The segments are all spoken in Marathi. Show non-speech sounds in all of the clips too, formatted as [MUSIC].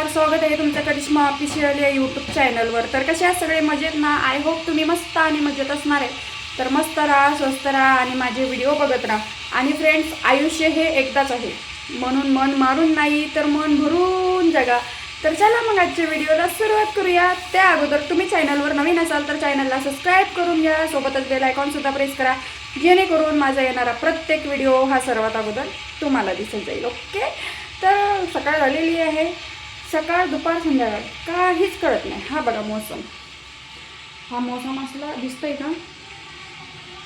नमस्कार स्वागत आहे तुमचं करिश्मा ऑफिशियल या यूट्यूब चॅनलवर तर कसे आहात सगळे? मजेत ना? आय होप तुम्ही मस्त आणि मजेत असणार आहे. तर मस्त राहा स्वस्त राहा आणि माझे व्हिडिओ बघत राहा. आणि फ्रेंड्स आयुष्य हे एकदाच आहे. म्हणून मन मारून नाही तर मन भरून जगा. तर चला मग आजच्या व्हिडिओला सुरुवात करूया. त्या अगोदर तुम्ही चॅनलवर नवीन असाल तर चॅनलला सबस्क्राईब करून घ्या. सोबतच बेल आयकॉनसुद्धा प्रेस करा. जेणेकरून माझा येणारा प्रत्येक व्हिडिओ हा सर्वात अगोदर तुम्हाला दिसत जाईल. ओके तर सकाळ झालेली आहे. सकाळ दुपार संध्याकाळ. काहीच कळत नाही. हा बघा मोसम. हा मोसम असला दिसतोय का?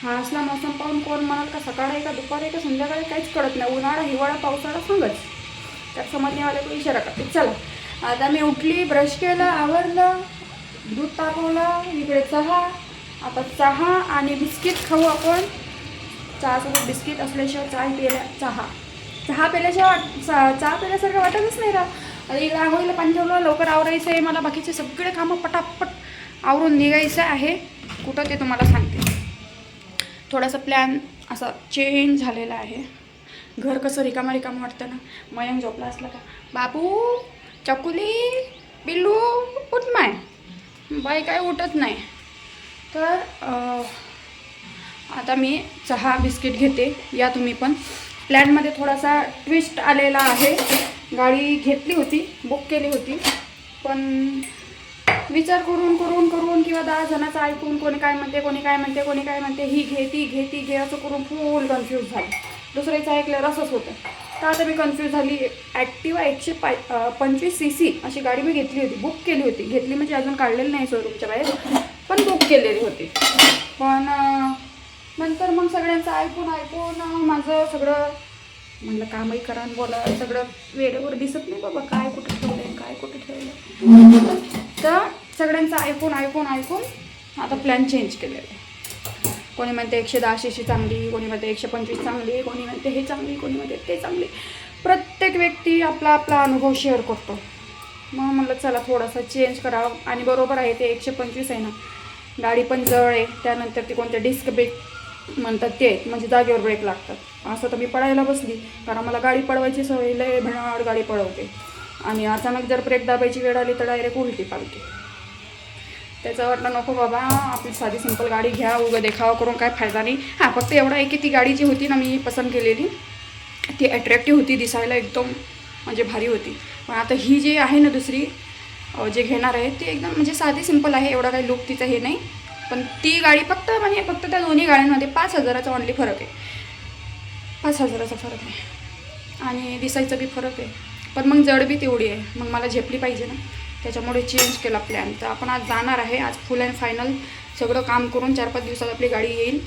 हा असला मोसम पाहून कोण म्हणाल का सकाळ आहे का दुपार आहे का संध्याकाळ काहीच कळत नाही. उन्हाळा हिवाळा पावसाळा सांगच. त्यात समजण्यावाल्या को इशारा करते चला. आता मी उठली ब्रश केलं आवरलं दूध तापवलं इकडे चहा आता चहा आणि बिस्किट खाऊ आपण. चहासोबत बिस्किट असल्याशिवाय चाय पिल्या चहा. चहा पिल्याशिवाय वाट चा- चहा प्याल्यासारखं वाटतच नाही राह आता रांगोळीला पाणी ठेवलं लवकर आवरायचं आहे. मला बाकीचे सगळे कामं पटापट आवरून निघायचं आहे. कुठं ते तुम्हाला सांगते. थोडासा प्लॅन असा चेंज झालेला आहे. घर कसं रिकामा रिकामं वाटतं ना. मयंक झोपला असला का? बाबू चकुली बिल्लू उठ माय. बाई काय उठत नाही. तर आता मी चहा बिस्किट घेते. या तुम्ही पण. प्लॅनमध्ये थोडासा ट्विस्ट आलेला आहे. गाडी घेतली होती बुक केली होती. पण विचार करून करून करून किंवा दहा जणांचं ऐकून कोणी काय म्हणते कोणी काय म्हणते कोणी काय म्हणते ही घे ती घे ती घे असं करून फुल कन्फ्यूज झालं. दुसऱ्याचं ऐकल्यावर असंच होतं. तर आता मी कन्फ्यूज झाली. ॲक्टिवा एकशे पाय पंचवीस सी सी अशी गाडी मी घेतली होती. बुक केली होती. घेतली म्हणजे अजून काढलेली नाही शोरूमच्या बाहेर पण बुक केलेली होती. पण नंतर मग सगळ्यांचं ऐकून ऐकून माझं सगळं म्हणलं कामही करा आणि बोला. सगळं वेळेवर दिसत नाही बाबा काय कुठे ठेवलंय काय कुठे ठेवलंय. तर सगळ्यांचं ऐकून ऐकून ऐकून आता प्लॅन चेंज केलेला आहे. कोणी म्हणते एकशे दहा चांगली कोणी म्हणते एकशे पंचवीस चांगली कोणी म्हणते हे चांगली कोणी म्हणते ते चांगली. प्रत्येक व्यक्ती आपला आपला अनुभव शेअर करतो. मग म्हणलं चला थोडासा चेंज करावं. आणि बरोबर आहे ते एकशे पंचवीस आहे ना. गाडी पण जळ आहे. त्यानंतर ती कोणत्या डिस्क ब्रेक म्हणतात ते आहेत, म्हणजे जागेवर ब्रेक लागतात. असं तर मी पडायला बसली कारण मला गाडी पळवायची सवय लय भणाड गाडी पळवते आणि अचानक जर ब्रेक दाबायची वेळ आली तर डायरेक्ट उलटी पालते त्याचं वाटलं नको बाबा आपली साधी सिंपल गाडी घ्या उगं देखावा करून काय फायदा नाही. हां फक्त एवढं आहे की ती गाडी जी होती ना मी पसंत केलेली ती अट्रॅक्टिव्ह होती दिसायला एकदम म्हणजे भारी होती. पण आता ही जी आहे ना दुसरी जे घेणार आहे ती एकदम म्हणजे साधी सिंपल आहे एवढा काही लुक तिचं हे नाही. पण ती गाडी फक्त म्हणजे फक्त त्या दोन्ही गाड्यांमध्ये पाच हजाराचा ऑनली फरक आहे. पाच हजाराचा फरक आहे. आणि दिसायचा बी फरक आहे. पण मग जड बी तेवढी आहे. मग मला झेपली पाहिजे ना. त्याच्यामुळे चेंज केला प्लॅन तर आपण आज जाणार आहे. आज फुल अँड फायनल सगळं काम करून चार पाच दिवसात आपली गाडी येईल.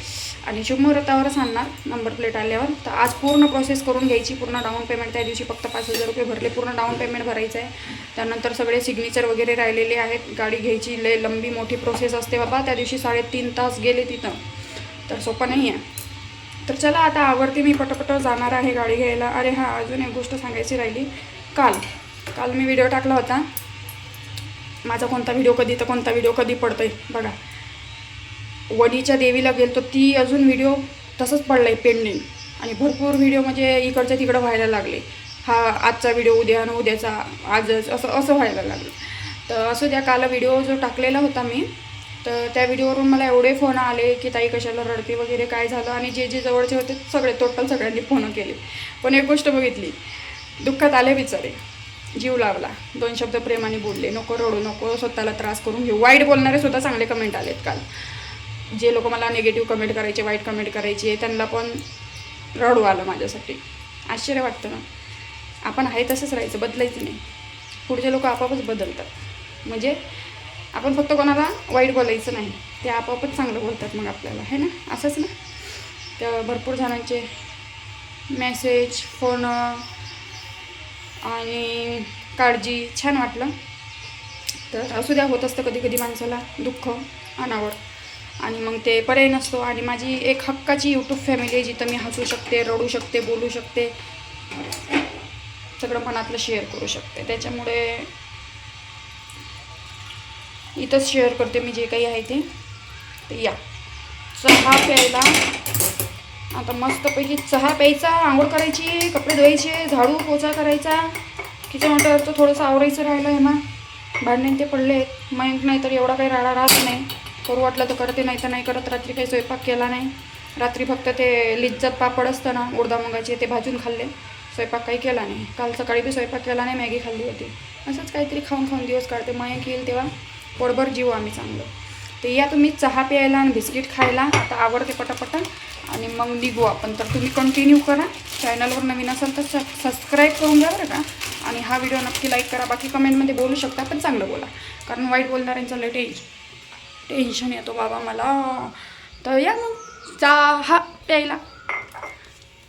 आणि शुभमुहूर्तावरच आणणार नंबर प्लेट आल्यावर. तर आज पूर्ण प्रोसेस करून घ्यायची. पूर्ण डाऊन पेमेंट त्या दिवशी फक्त पाच हजार रुपये भरले. पूर्ण डाऊन पेमेंट भरायचं आहे त्यानंतर सगळे सिग्नेचर वगैरे राहिलेले आहेत. गाडी घ्यायची लय लंबी मोठी प्रोसेस असते बाबा. त्या दिवशी साडेतीन तास गेले तिथं. तर सोपं नाही आहे तर चला आता आवडते मी पटपट जाणार आहे गाडी घ्यायला. अरे हां अजून एक गोष्ट सांगायची राहिली. काल. काल मी व्हिडिओ टाकला होता. माझा कोणता व्हिडिओ कधी तर कोणता व्हिडिओ कधी पडतोय बघा. वडीच्या देवीला गेलतो ती अजून व्हिडिओ तसंच पडला आहे पेंडिंग आणि भरपूर व्हिडिओ म्हणजे इकडच्या तिकडं व्हायला लागले. हा आजचा व्हिडिओ उद्या आणि उद्याचा आजच असं असं व्हायला लागलं. तर असं त्या काल व्हिडिओ जो टाकलेला होता मी तर त्या व्हिडिओवरून मला एवढे फोन आले की ताई कशाला रडते वगैरे काय झालं आणि जे जे जवळचे होते सगळे टोटल सगळ्यांनी फोन केले. पण एक गोष्ट बघितली दुःखात आले बिचारे. जीव लावला. दोन शब्द प्रेमाने बोलले. नको रडू नको स्वतःला त्रास करून घेऊ. वाईट बोलणारे सुद्धा चांगले कमेंट आलेत काल. जे लोक मला निगेटिव्ह कमेंट करायचे वाईट कमेंट करायचे त्यांना पण रडू आलं माझ्यासाठी. आश्चर्य वाटतं ना? आपण आहे तसंच राहायचं बदलायचं नाही. पुढचे लोक आपापच बदलतात. म्हणजे आपण फक्त कोणाला वाईट बोलायचं नाही ते आपापच चांगलं बोलतात मग आपल्याला. है ना? असंच ना? तर भरपूर जणांचे मेसेज फोन आणि काळजी छान वाटलं. तर असू द्या होत असतं कधी कधी माणसाला दुःख अनावर. आणि मग ते पर्याय नसतो. आणि माझी एक हक्काची यूट्यूब फॅमिली आहे जिथं मी हसू शकते रडू शकते बोलू शकते सगळं मनातलं शेअर करू शकते. त्याच्यामुळे इथंच शेअर करते मी जे काही आहे ते. या. चहा प्यायला आता मस्तपैकी चहा प्यायचा आंघोळ करायची कपडे धुवायचे झाडू पोचा करायचा. किचन वाट्यावरचं थोडंसं आवरायचं राहिलं आहे मग भांडणे ते पडले आहेत. मयंक नाही तर एवढा काही राडा राहत नाही. करू वाटलं तर करते नाही तर नाही करत. रात्री काही स्वयंपाक केला नाही. रात्री फक्त ते लिज्जत पापड असतं ना उडदा मुगाचे ते भाजून खाल्ले. स्वयंपाक काही केला नाही. काल सकाळी बी स्वयंपाक केला नाही मॅगी खाल्ली होती. असंच काहीतरी खाऊन खाऊन दिवस काढते. मयंक येईल तेव्हा पोटभर जीव आम्ही चांगलं. तर या तुम्ही चहा प्यायला आणि बिस्किट खायला. आता आवडते पटापटा आणि मग निघू आपण. तर तुम्ही कंटिन्यू करा. चॅनलवर नवीन असाल तर सबस्क्राईब करून द्या बरं का. आणि हा व्हिडिओ नक्की लाईक करा. बाकी कमेंटमध्ये बोलू शकता पण चांगलं बोला. कारण वाईट बोलणाऱ्यांचं लय टेन्शन टेन्शन येतो बाबा मला. तर या मग. चहा प्यायला.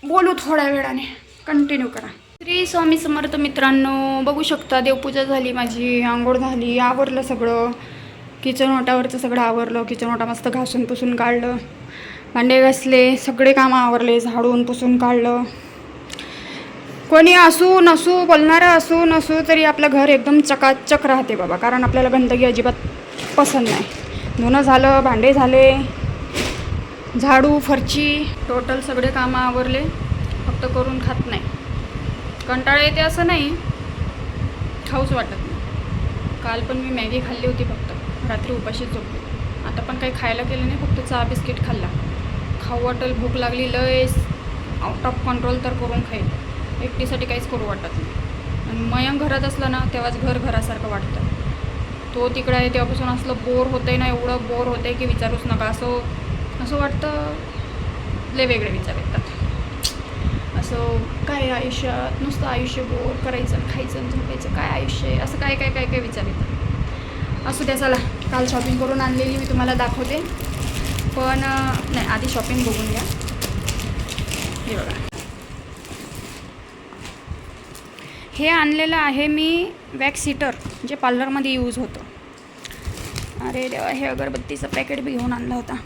बोलू थोड्या वेळाने. कंटिन्यू करा. श्री स्वामी समर्थ मित्रांनो बघू शकता देवपूजा झाली माझी आंघोळ झाली आवरलं सगळं. किचन ओटावरचं सगळं आवरलं किचन ओटा मस्त घासून पुसून काढलं. भांडे घासले सगळे कामं आवरले झाडून पुसून काढलं. कोणी असू नसू बोलणारं असू नसू तरी आपलं घर एकदम चकाचक राहते बाबा. कारण आपल्याला गंदगी अजिबात पसंत नाही. धुणं झालं भांडे झाले झाडू फरची टोटल सगळे कामं आवरले. फक्त करून खात नाही. कंटाळा येते असं नाही. खाऊच वाटत नाही. काल पण मी मॅगी खाल्ली होती फक्त. रात्री उपाशीच झोपली. आता पण काही खायला केलं नाही फक्त चहा बिस्किट खाल्ला. खाऊ वाटेल भूक लागली लयच. आउट ऑफ कंट्रोल तर करून खाईल. एकटीसाठी काहीच करू वाटत नाही. आणि मयंक घरात असलं ना तेव्हाच घर घरासारखं वाटतं. तो तिकडे आहे तेव्हापासून असलं बोर होतंय ना एवढं बोर होतंय की विचारूच नका. असं असं वाटतं. लय वेगळे विचार येतात. असं काय आयुष्यात नुसतं आयुष्य बोर करायचं खायचं आणि झोपायचं. काय आयुष्य आहे? असं काय काय काय काय विचार येतात? असू द्या चला. काल शॉपिंग करून आणलेली मी तुम्हाला दाखवते. पण नाही आधी शॉपिंग बघून घ्या. हे बघा. हे आणलेलं आहे मी वॅक्स हिटर जे पार्लरमध्ये यूज होतं. अरे देवा हे अगरबत्तीचं पॅकेट बी घेऊन आणला होता.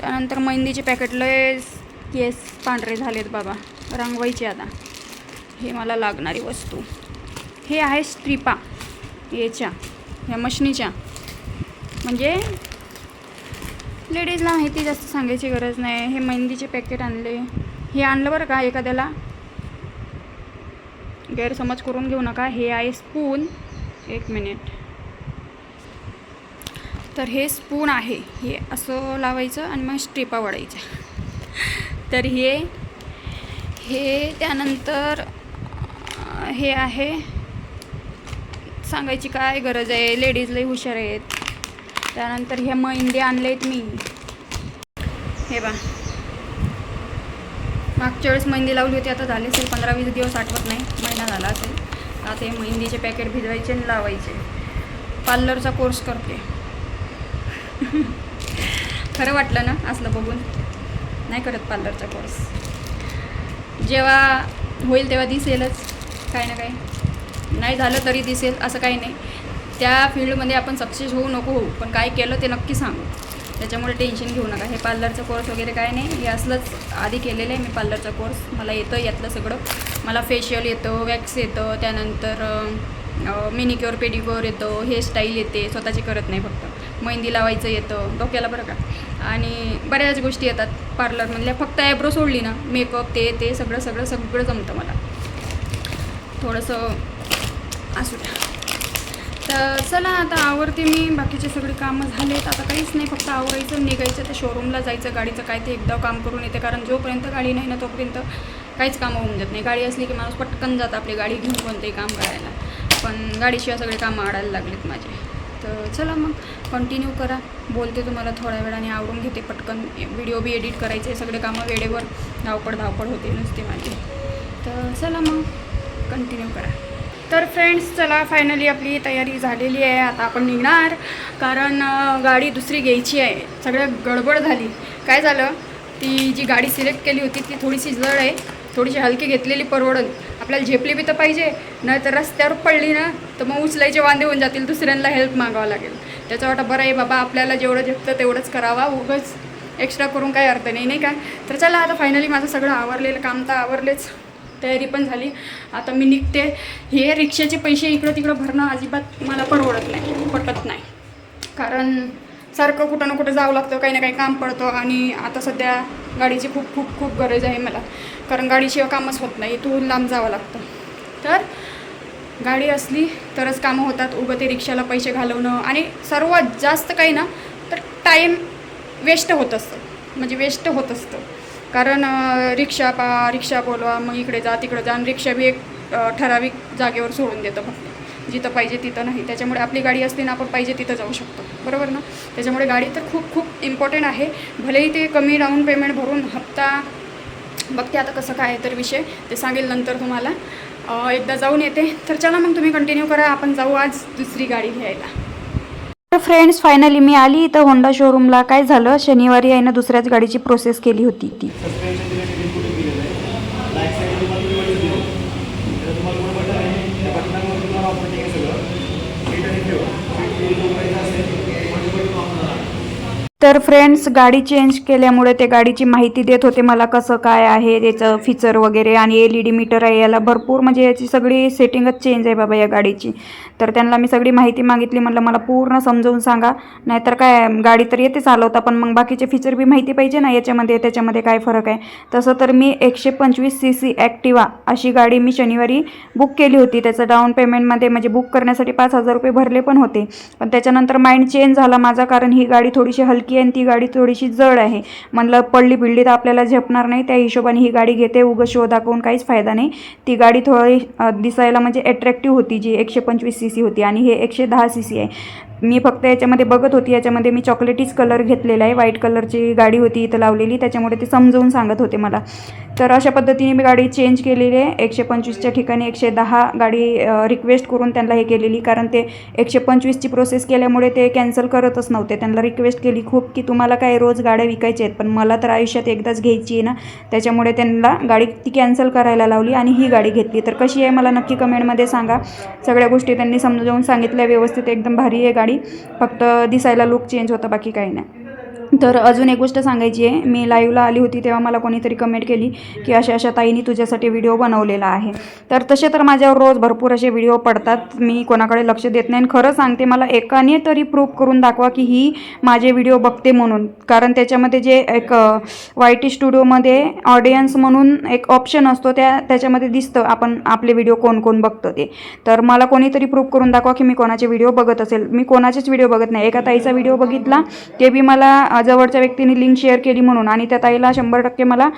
त्यानंतर मेहंदीचे पॅकेट लय केस पांढरे झालेत बाबा. रंगवायचे आता. हे मला लागणारी वस्तू. हे आहे स्ट्रिपा याच्या ह्या मशनीच्या. म्हणजे लेडीजला माहिती जास्त सांगायची गरज नाही. हे मेहंदीचे पॅकेट आणले. हे आणलं बरं का एखाद्याला? गैरसमज करून घेऊ नका. हे आहे स्पून एक मिनिट तर हे स्पून आहे. हे असं लावायचं आणि मग स्ट्रिपा वडायच्या तर हे हे त्यानंतर हे आहे. सांगायची काय गरज आहे? लेडीज लई हुशार आहेत. त्यानंतर हे मेहंदी आणले आहेत मी. हे बा मागच्या वेळेस मेहंदी लावली होती आता झाली असेल पंधरा वीस दिवस आठवत नाही. महिना झाला असेल. आता हे मेहंदीचे पॅकेट भिजवायचे आणि लावायचे. पार्लरचा कोर्स करते. [LAUGHS] खरं वाटलं ना असलं बघून? नाही करत पार्लरचा कोर्स जेव्हा होईल तेव्हा दिसेलच. काय ना काही. नाही झालं तरी दिसेल असं काही नाही. त्या फील्डमध्ये आपण सक्सेस होऊ नको होऊ पण काय केलं ते नक्की सांगू. त्याच्यामुळे टेन्शन घेऊ नका. हे पार्लरचं कोर्स वगैरे काय नाही. हे असलंच आधी केलेलं आहे मी पार्लरचा कोर्स. मला येतं यातलं सगळं. मला फेशियल येतं वॅक्स येतं त्यानंतर मिनिक्युअर पेडिक्युअर येतं हेअरस्टाईल येते. स्वतःची करत नाही फक्त. मेहंदी लावायचं येतं. डोक्याला बरं का? आणि बऱ्याच गोष्टी येतात पार्लरमधल्या. फक्त ॲब्रो सोडली ना मेकअप ते ते सगळं सगळं सगळं जमतं मला. थोडंसं असू द्या. तर चला आता आवरते मी. बाकीचे सगळे कामं झालेत. आता काहीच नाही फक्त आवरायचं निघायचं तर शोरूमला जायचं गाडीचं काय ते एकदा काम करून येते. कारण जोपर्यंत गाडी नाही ना तोपर्यंत काहीच कामं होऊन जात नाही. गाडी असली की माणूस पटकन जातं आपली गाडी घेऊन कोणतेही काम करायला. पण गाडीशिवाय सगळे कामं आडायला लागलेत माझे. तर चला मग कंटिन्यू करा. बोलते तुम्हाला थोड्या वेळाने आवरून घेते पटकन. व्हिडिओ बी एडिट करायचे सगळे कामं वेळेवर. धावपळ धावपळ होते नुसते माझी. तर चला मग कंटिन्यू करा. तर फ्रेंड्स चला फायनली आपली तयारी झालेली आहे. आता आपण निघणार. कारण गाडी दुसरी घ्यायची आहे. सगळं गडबड झाली. काय झालं? ती जी गाडी सिलेक्ट केली होती ती थोडीशी जड आहे. थोडीशी हलकी घेतलेली परवडन. आपल्याला झेपली बी तर पाहिजे. नाही तर रस्त्यावर पडली ना तर मग उचलायचे वांदे होऊन जातील. दुसऱ्यांना हेल्प मागावं लागेल. त्याचं वाटतं बरं आहे बाबा आपल्याला जेवढं झेपतं तेवढंच करावा. उगंच एक्स्ट्रा करून काही अर्थ नाही. नाही का? तर चला आता फायनली माझं सगळं आवरलेलं काम तर आवरलेच. तयारी पण झाली. आता मी निघते. हे रिक्षाचे पैसे इकडं तिकडं भरणं अजिबात मला परवडत नाही पटत नाही. कारण सारखं कुठं ना कुठं जावं लागतं काही ना काही काम पडतं आणि आता सध्या गाडीची खूप खूप खूप गरज आहे मला. कारण गाडीशिवाय कामच होत नाही इथून लांब जावं लागतं. तर गाडी असली तरच कामं होतात उभं ते रिक्षाला पैसे घालवणं आणि सर्वात जास्त काही ना तर टाईम वेस्ट होत असतं. म्हणजे वेस्ट होत असतं. कारण रिक्षा पा रिक्षा बोलवा मग इकडे जा तिकडे जा आणि रिक्षा बी एक ठराविक जागेवर सोडून देतं फक्त. जिथं पाहिजे तिथं नाही. त्याच्यामुळे आपली गाडी असते ना आपण पाहिजे तिथं जाऊ शकतो. बरोबर ना? त्याच्यामुळे गाडी तर खूप खूप इम्पॉर्टंट आहे. भलेही ते कमी डाऊन पेमेंट भरून हप्ता बघते आता कसं काय आहे तर विषय ते सांगेल नंतर तुम्हाला. एकदा जाऊन येते. तर चला मग तुम्ही कंटिन्यू करा. आपण जाऊ आज दुसरी गाडी घ्यायला. फ्रेंड्स फायनली मी आली. इथं होंडा शोरूमला काय झालं? शनिवारी आहे ना दुसऱ्याच गाडीची प्रोसेस केली होती ती सस्पेन्शन दिलं इनपुटिंग केलेलं आहे बॅक साईड तुम्हाला तुम्ही बटन दिलं तर तुम्हाला कोण बटन आहे त्या बटनावर तुम्हाला ऑपरेटिंग आहे सगळं सीट आणि ठेव सीट उघडायचं असेल म्हणजे बटन ऑफ होणार तर फ्रेंड्स गाडी चेंज केल्यामुळे ते गाडीची माहिती देत होते मला कसं काय आहे त्याचं फीचर वगैरे आणि एल ई डी मीटर आहे याला भरपूर म्हणजे याची सगळी सेटिंगच चेंज आहे बाबा या गाडीची. तर त्यांना मी सगळी माहिती मागितली म्हटलं मला पूर्ण समजावून सांगा. नाहीतर काय गाडी तर येते चालवता पण मग बाकीचे फीचर बी माहिती पाहिजे ना याच्यामध्ये त्याच्यामध्ये काय फरक आहे? तसं तर मी एकशे पंचवीस सी सी ॲक्टिवा अशी गाडी मी शनिवारी बुक केली होती. त्याचं डाऊन पेमेंटमध्ये म्हणजे बुक करण्यासाठी पाच हजार रुपये भरले पण होते. पण त्याच्यानंतर माइंड चेंज झाला माझा कारण ही गाडी थोडीशी हलकी की आणि ती गाडी थोडीशी जड आहे. म्हणलं पडली बिडली तर आपल्याला झेपणार नाही. त्या हिशोबाने ही गाडी घेते. उगं शो दाखवून काहीच फायदा नाही. ती गाडी थोडी दिसायला म्हणजे अट्रॅक्टिव्ह होती जी एकशे पंचवीस सी सी होती आणि हे एकशे दहा सी सी आहे. मी फक्त याच्यामध्ये बघत होती याच्यामध्ये मी चॉकलेटीच कलर घेतलेला आहे. व्हाईट कलरची गाडी होती इथं लावलेली त्याच्यामुळे ते समजवून सांगत होते मला. तर अशा पद्धतीने मी गाडी चेंज केलेली आहे. एकशे पंचवीसच्या ठिकाणी एकशे दहा गाडी रिक्वेस्ट करून त्यांना हे केलेली कारण ते एकशे पंचवीसची प्रोसेस केल्यामुळे ते कॅन्सल करतच नव्हते. त्यांना रिक्वेस्ट केली खूप की तुम्हाला काय रोज गाड्या विकायच्या आहेत पण मला तर आयुष्यात एकदाच घ्यायची आहे ना. त्याच्यामुळे त्यांना गाडी ती कॅन्सल करायला लावली आणि ही गाडी घेतली. तर कशी आहे मला नक्की कमेंटमध्ये सांगा. सगळ्या गोष्टी त्यांनी समजावून सांगितल्या व्यवस्थित एकदम भारी आहे गाडी. फक्त दिसायला लुक चेंज होतं बाकी काही नाही. तर अजून एक गोष्ट सांगायची आहे. मी लाईव्हला आली होती तेव्हा मला कोणीतरी कमेंट केली की अशा अशा ताईनी तुझ्यासाठी व्हिडिओ बनवलेला आहे. तर तसे तर माझ्यावर रोज भरपूर असे व्हिडिओ पडतात. मी कोणाकडे लक्ष देत नाही आणि खरं सांगते मला एकाने तरी प्रूफ करून दाखवा की ही माझे व्हिडिओ बघते म्हणून. कारण त्याच्यामध्ये जे एक वाय टी स्टुडिओमध्ये ऑडियन्स म्हणून एक ऑप्शन असतो त्या त्याच्यामध्ये दिसतं आपण आपले व्हिडिओ कोण कोण बघतं ते. तर मला कोणीतरी प्रूफ करून दाखवा की मी कोणाचे व्हिडिओ बघत असेल. मी कोणाचेच व्हिडिओ बघत नाही. एका ताईचा व्हिडिओ बघितला ते बी मला जवळच्या व्यक्तीने लिंक शेअर केली म्हणून आणि त्या ताईला शंभर टक्के मला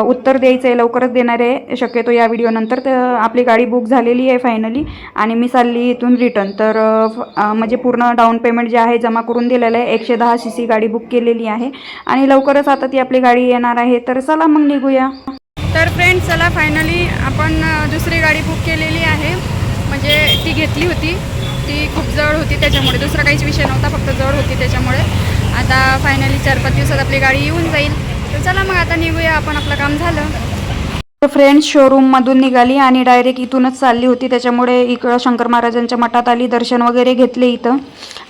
उत्तर द्यायचं आहे लवकरच देणार आहे शक्यतो या व्हिडिओनंतर तर आपली गाडी बुक झालेली आहे फायनली आणि मी चालली इथून रिटर्न तर फ- म्हणजे पूर्ण डाऊन पेमेंट जे आहे जमा करून दिलेलं आहे. एकशे दहा सी सी गाडी बुक केलेली आहे. आणि लवकरच आता ती आपली गाडी येणार आहे. तर चला मग निघूया. तर फ्रेंड चला फायनली आपण दुसरी गाडी बुक केलेली आहे. म्हणजे ती घेतली होती. ती खूप जड होती त्याच्यामुळे. दुसरा काहीच विषय नव्हता फक्त जड होती त्याच्यामुळे. आता फायनली चार पाच दिवसात आपली गाडी येऊन जाईल. तर चला मग आता निघूया आपण आपलं काम झालं. फ्रेंड्स शोरूममधून निघाली आणि डायरेक्ट इथूनच चालली होती. त्याच्यामुळे इकडं शंकर महाराजांच्या मठात आली दर्शन वगैरे घेतले इथं.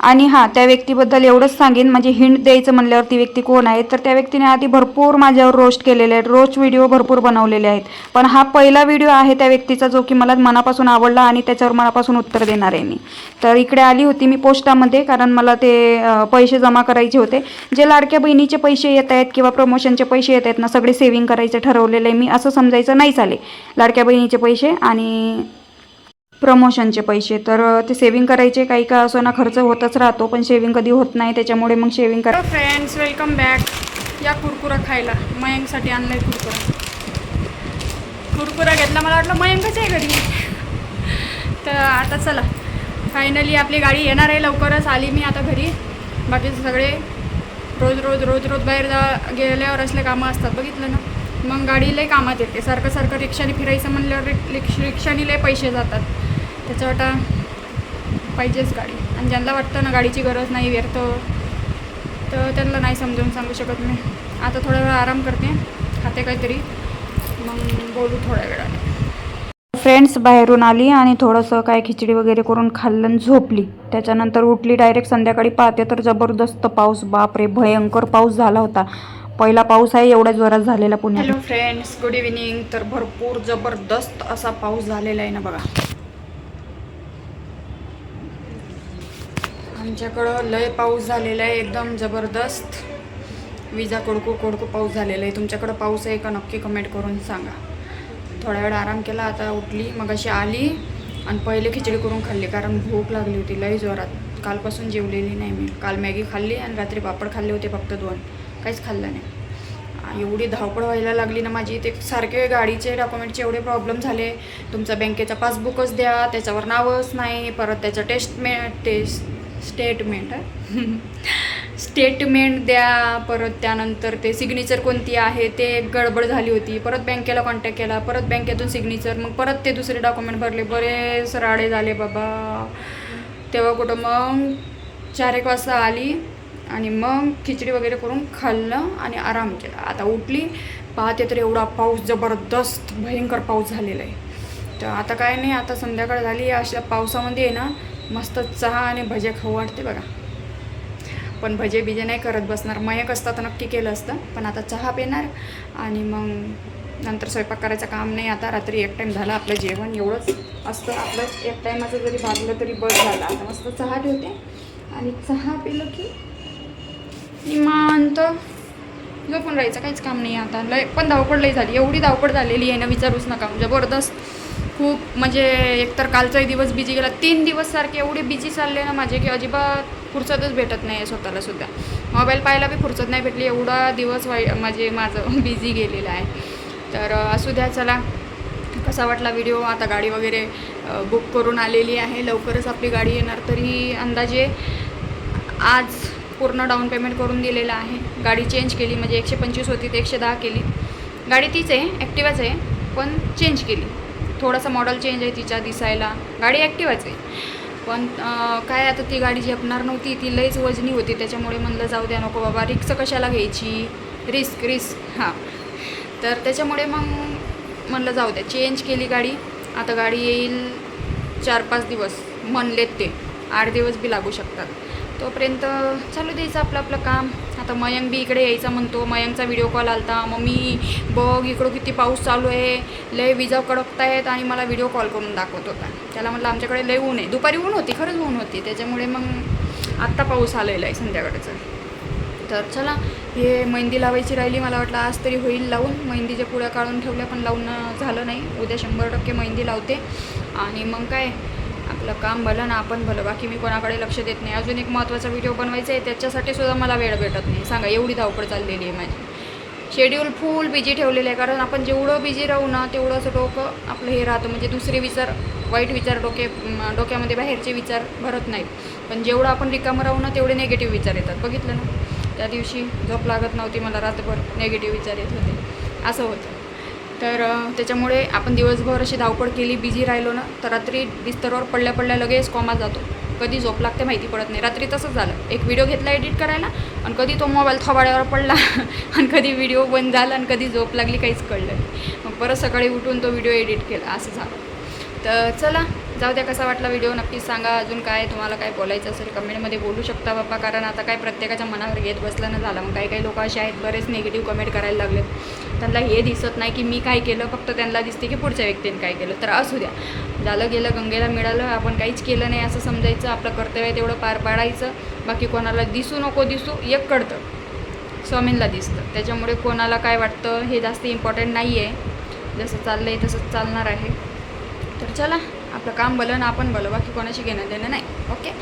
आणि हां त्या व्यक्तीबद्दल एवढंच सांगेन. म्हणजे हिंट द्यायचं म्हणल्यावर ती व्यक्ती कोण आहे? तर त्या व्यक्तीने आधी भरपूर माझ्यावर रोस्ट केलेले आहेत. रोस्ट व्हिडिओ भरपूर बनवलेले आहेत. पण हा पहिला व्हिडिओ आहे त्या व्यक्तीचा जो की मला मनापासून आवडला आणि त्याच्यावर मनापासून उत्तर देणार आहे मी. तर इकडे आली होती मी पोस्टामध्ये कारण मला ते पैसे जमा करायचे होते. जे लाडक्या बहिणीचे पैसे येत आहेत किंवा प्रमोशनचे पैसे येत आहेत ना सगळे सेव्हिंग करायचे ठरवलेले आहे मी. असं समजा समजायचं नाही चाले लाडक्या बहिणीचे पैसे आणि प्रमोशनचे पैसे. तर ते सेव्हिंग करायचे काही का असं ना खर्च होतच राहतो पण शेविंग कधी होत नाही त्याच्यामुळे मग शेविंग करा. फ्रेंड्स वेलकम बॅक या कुरकुरा खायला. मयंकसाठी आणलाय कुरकुरा. कुरकुरा घेतला मला वाटलं मयंकच आहे घरी. तर आता चला. फायनली आपली गाडी येणार आहे लवकरच. आली मी आता घरी. बाकीचे सगळे रोज रोज रोज रोज बाहेर जा गेल्यावर असले कामं असतात. बघितलं ना? मग गाडी लय कामात येते. सारखं सारखं रिक्षाने फिरायचं म्हणल्यावर रिक्ष रिक्षाने लय पैसे जातात. त्याच्यावर पाहिजेच गाडी. आणि ज्यांना वाटतं ना गाडीची गरज नाही व्यर्थ तर त्यांना नाही समजावून सांगू शकत मी. आता थोडा वेळ आराम करते. खाते काहीतरी. मग बोलू थोड्या वेळाने. फ्रेंड्स बाहेरून आली आणि थोडंसं काय खिचडी वगैरे करून खाल्लं आणि झोपली. त्याच्यानंतर उठली डायरेक्ट संध्याकाळी पाहते तर जबरदस्त पाऊस. बापरे भयंकर पाऊस झाला होता. पहिला पाऊस आहे एवढ्या जोरात झालेला पुण्यात. हॅलो फ्रेंड्स गुड इव्हिनिंग तर भरपूर जबरदस्त असा पाऊस झालेला आहे ना बघा. आमच्याकडं लय पाऊस झालेला आहे एकदम जबरदस्त. विजा कोडकू कोडकू पाऊस झालेला आहे. तुमच्याकडं पाऊस आहे का नक्की कमेंट करून सांगा. थोडा वेळ आराम केला आता उठली मग अशी आली आणि पहिले खिचडी करून खाल्ली कारण भूक लागली होती लई जोरात. कालपासून जेवलेली नाही मी. काल मॅगी खाल्ली आणि रात्री पापड खाल्ले होते फक्त दोन. काहीच खाल्लं नाही. एवढी धावपळ व्हायला लागली ना माझी. ते सारखे गाडीचे डॉक्युमेंटचे एवढे प्रॉब्लेम झाले. तुमचा बँकेचा पासबुकच द्या त्याच्यावर नावच नाही परत त्याचं टेस्टमेंट टेस्ट स्टेटमेंट [LAUGHS] स्टेटमेंट द्या परत त्यानंतर ते सिग्नेचर कोणती आहे ते गडबड झाली होती. परत बँकेला कॉन्टॅक्ट केला परत बँकेतून सिग्नेचर मग परत ते दुसरे डॉक्युमेंट भरले. बरेच राडे झाले बाबा. तेव्हा कुठं मग चार एक वाजता आली. आणि मग खिचडी वगैरे करून खाल्लं आणि आराम केला. आता उठली पाहते तर एवढा पाऊस जबरदस्त भयंकर पाऊस झालेला आहे. तर आता काय नाही आता संध्याकाळ झाली अशा पावसामध्ये आहे ना मस्त चहा आणि भजे खाऊ वाटते बघा. पण भजे बिजे नाही करत बसणार. मयक असता तर नक्की केलं असतं पण आता चहा पिणार आणि मग नंतर स्वयंपाक करायचं काम नाही. आता रात्री एक टाईम झाला आपलं जेवण एवढंच असतं आपलं. एक टाईमाचं जरी भाजलं तरी बस झालं. आता मस्त चहा ठेवते आणि चहा पिलं की निमांत झोपून राहायचं काहीच काम नाही आता. लय पण धावपड लई झाली. एवढी धावपड झालेली आहे ना विचारूच नका. म्हणजे जबरदस्त. खूप म्हणजे एकतर कालचाही दिवस बिझी गेला. तीन दिवस सारखे एवढे बिझी चालले ना माझे की अजिबात फुरसतच भेटत नाही आहे स्वतःला सुद्धा. मोबाईल पाहायला बी फुरसत नाही भेटली. एवढा दिवस वाई म्हणजे माझं [LAUGHS] बिझी गेलेलं आहे. तर असू द्या चला. कसा वाटला व्हिडिओ आता गाडी वगैरे बुक करून आलेली आहे. लवकरच आपली गाडी येणार. तरी अंदाजे आज पूर्ण डाऊन पेमेंट करून दिलेलं आहे. गाडी चेंज केली म्हणजे एकशे पंचवीस होती ते एकशे दहा केली. गाडी तीच आहे ॲक्टिवाच आहे पण चेंज केली. थोडासा मॉडल चेंज आहे तिच्या दिसायला. गाडी ॲक्टिवाच आहे. पण काय आता ती गाडी झेपणार नव्हती ती लईच वजनी होती. त्याच्यामुळे म्हणलं जाऊ द्या नको बाबा रिक्स कशाला घ्यायची? रिस्क रिस्क हां. तर त्याच्यामुळे मग म्हणलं जाऊ द्या चेंज केली गाडी. आता गाडी येईल चार पाच दिवस. म्हणलेत ते. आठ दिवस बी लागू शकतात. तोपर्यंत चालू द्यायचं आपलं आपलं काम. आता मयंक बी इकडे यायचा म्हणतो. मयंकचा व्हिडिओ कॉल आलता. मम्मी बघ इकडं किती पाऊस चालू आहे. लय विजा कडकतायत आणि मला व्हिडिओ कॉल करून दाखवत होता. त्याला म्हटलं आमच्याकडे लय ऊन आहे. दुपारी ऊन होती खरंच ऊन होती. त्याच्यामुळे मग आत्ता पाऊस आलेला आहे संध्याकाळचं. तर चला हे मेहंदी लावायची राहिली. मला वाटलं आज तरी होईल लावून. मेहंदीच्या पुढ्या काढून ठेवल्या पण लावून झालं नाही. उद्या शंभर टक्के मेहंदी लावते. आणि मग काय? आपलं काम भलं ना आपण भलं बाकी मी कोणाकडे लक्ष देत नाही. अजून एक महत्त्वाचा व्हिडिओ बनवायचा आहे त्याच्यासाठी सुद्धा मला वेळ भेटत नाही. सांगा एवढी धावपळ चाललेली आहे माझी. शेड्यूल फुल बिझी ठेवलेलं आहे कारण आपण जेवढं बिझी राहू ना तेवढंच डोकं आपलं हे राहतं. म्हणजे दुसरे विचार वाईट विचार डोके डोक्यामध्ये बाहेरचे विचार भरत नाहीत. पण जेवढं आपण रिकामं राहू ना तेवढे नेगेटिव्ह विचार येतात. बघितलं ना? त्या दिवशी झोप लागत नव्हती मला रात्रभर नेगेटिव्ह विचार येत होते. असं होतं. तर त्याच्यामुळे आपण दिवसभर अशी धावपळ केली बिझी राहिलो ना तर रात्री बिस्तरवर पडल्या पडल्या लगेच कॉमा जातो. कधी झोप लागते माहिती पडत नाही. रात्री तसंच झालं. एक व्हिडिओ घेतला एडिट करायला आणि कधी तो मोबाईल थोबाड्यावर पडला [LAUGHS] आणि कधी व्हिडिओ बंद झाला आणि कधी झोप लागली काहीच कळलं नाही. मग परत सकाळी उठून तो व्हिडिओ एडिट केला. असं झालं. तर चला जाऊ द्या कसा वाटला व्हिडिओ नक्कीच सांगा. अजून काय तुम्हाला काय बोलायचं असेल कमेंटमध्ये बोलू शकता बाप्पा. कारण आता काय प्रत्येकाच्या मनावर घेत बसलं ना झालं. मग काही काही लोक असे आहेत बरेच निगेटिव्ह कमेंट करायला लागलेत. त्यांना हे दिसत नाही की मी काय केलं फक्त त्यांना दिसते की पुढच्या व्यक्तीने काय केलं. तर असू द्या. झालं गेलं गंगेला मिळालं. आपण काहीच केलं नाही असं समजायचं. आपलं कर्तव्य आहे तेवढं पार पाडायचं. बाकी कोणाला दिसू नको दिसू एक कळतं. स्वामींना दिसतं. त्याच्यामुळे कोणाला काय वाटतं हे जास्त इम्पॉर्टंट नाही आहे जसं चाललं आहे तसंच चालणार आहे. तर चला. आपलं काम भलं ना आपण भलं बाकी कोणाशी घेणं देणं नाही. ओके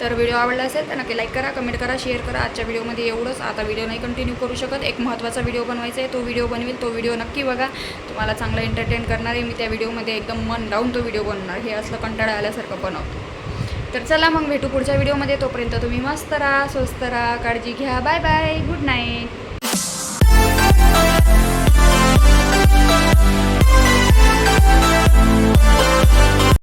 तर व्हिडिओ आवडला असेल तर नक्की लाईक करा कमेंट करा शेअर करा. आजच्या व्हिडिओमध्ये एवढंच. आता व्हिडिओ नाही कंटिन्यू करू शकत. एक महत्त्वाचा व्हिडिओ बनवायचा आहे. तो व्हिडिओ बनवेल. तो व्हिडिओ नक्की बघा. तुम्हाला चांगला एंटरटेन करणार आहे. मी त्या व्हिडिओमध्ये एकदम मन लावून तो व्हिडिओ बनवणार. हे असलं कंटाळा आल्यासारखं बनवतो. तर चला मग भेटू पुढच्या व्हिडिओमध्ये तोपर्यंत तुम्ही मस्त राहा स्वस्त राहा काळजी घ्या. Bye bye good night